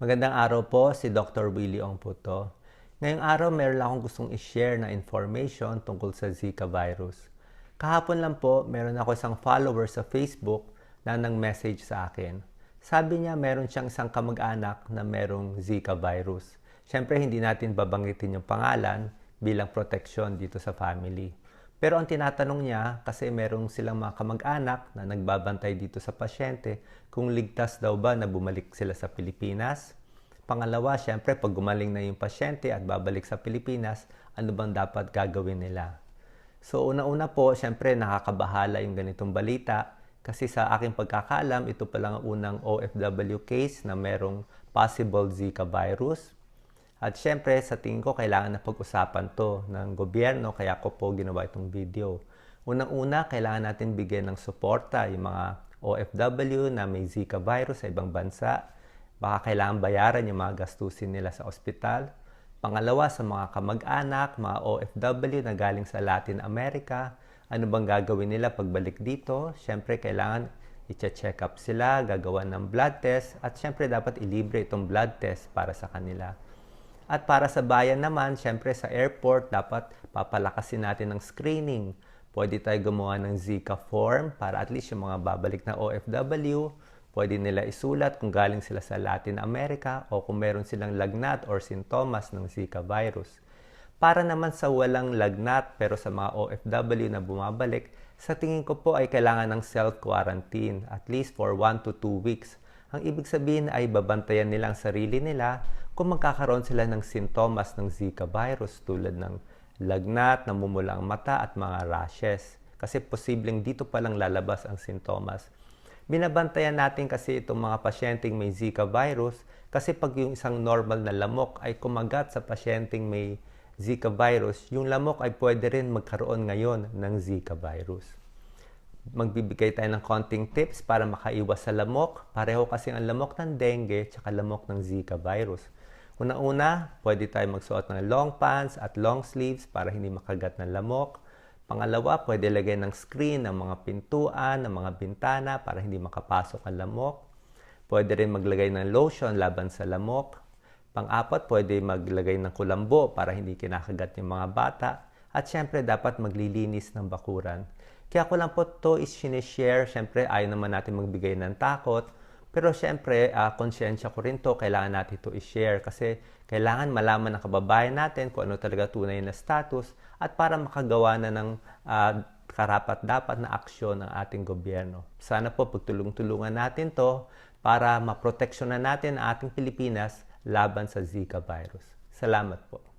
Magandang araw po, si Dr. Willie Ong po to. Ngayong araw, meron akong gustong i-share na information tungkol sa Zika virus. Kahapon lang po, meron ako isang follower sa Facebook na nang-message sa akin. Sabi niya meron siyang isang kamag-anak na merong Zika virus. Siyempre, hindi natin babanggitin yung pangalan bilang protection dito sa family. Pero ang tinatanong niya, kasi merong silang mga kamag-anak na nagbabantay dito sa pasyente, kung ligtas daw ba na bumalik sila sa Pilipinas. Pangalawa, syempre, pag gumaling na yung pasyente at babalik sa Pilipinas, ano bang dapat gagawin nila? So, una-una po, syempre, nakakabahala yung ganitong balita. Kasi sa aking pagkakaalam, ito pa lang ang unang OFW case na merong possible Zika virus. At syempre, sa tingin ko, kailangan na pag-usapan to ng gobyerno, kaya ko po ginawa itong video. Unang-una, kailangan natin bigyan ng suporta yung mga OFW na may Zika virus sa ibang bansa. Baka kailangan bayaran yung mga gastusin nila sa ospital. Pangalawa, sa mga kamag-anak, mga OFW na galing sa Latin America, ano bang gagawin nila pagbalik dito? Syempre, kailangan i-check up sila, gagawa ng blood test, at syempre dapat ilibre itong blood test para sa kanila. At para sa bayan naman, syempre sa airport, dapat papalakasin natin ng screening. Pwede tayo gumawa ng Zika form para at least yung mga babalik na OFW, pwede nila isulat kung galing sila sa Latin America o kung meron silang lagnat or sintomas ng Zika virus. Para naman sa walang lagnat pero sa mga OFW na bumabalik, sa tingin ko po ay kailangan ng self-quarantine at least for 1 to 2 weeks. Ang ibig sabihin ay babantayan nilang sarili nila kung magkakaroon sila ng sintomas ng Zika virus tulad ng lagnat, namumula ang mata at mga rashes. Kasi posibleng dito pa lang lalabas ang sintomas. Binabantayan natin kasi itong mga pasyenteng may Zika virus kasi pag yung isang normal na lamok ay kumagat sa pasyenteng may Zika virus, yung lamok ay pwede rin magkaroon ngayon ng Zika virus. Magbibigay tayo ng konting tips para makaiwas sa lamok. Pareho kasi ang lamok ng dengue at lamok ng Zika virus. Una-una, pwede tayo magsuot ng long pants at long sleeves para hindi makagat ng lamok. Pangalawa, pwede lagay ng screen ng mga pintuan, ng mga bintana para hindi makapasok ang lamok. Pwede rin maglagay ng lotion laban sa lamok. Pang-apat, pwede maglagay ng kulambo para hindi kinakagat yung mga bata. At syempre, dapat maglilinis ng bakuran. Kaya ko lang po to is sinishare. Syempre, ayaw naman natin magbigay ng takot pero syempre, uh, konsyensya ko rin to, kailangan natin ito i-share kasi kailangan malaman ng kababayan natin kung ano talaga tunay na status at para makagawa na ng uh, karapat-dapat na aksyon ng ating gobyerno. Sana po pagtulong-tulungan natin to para maproteksyonan natin ang ating Pilipinas laban sa Zika virus. Salamat po.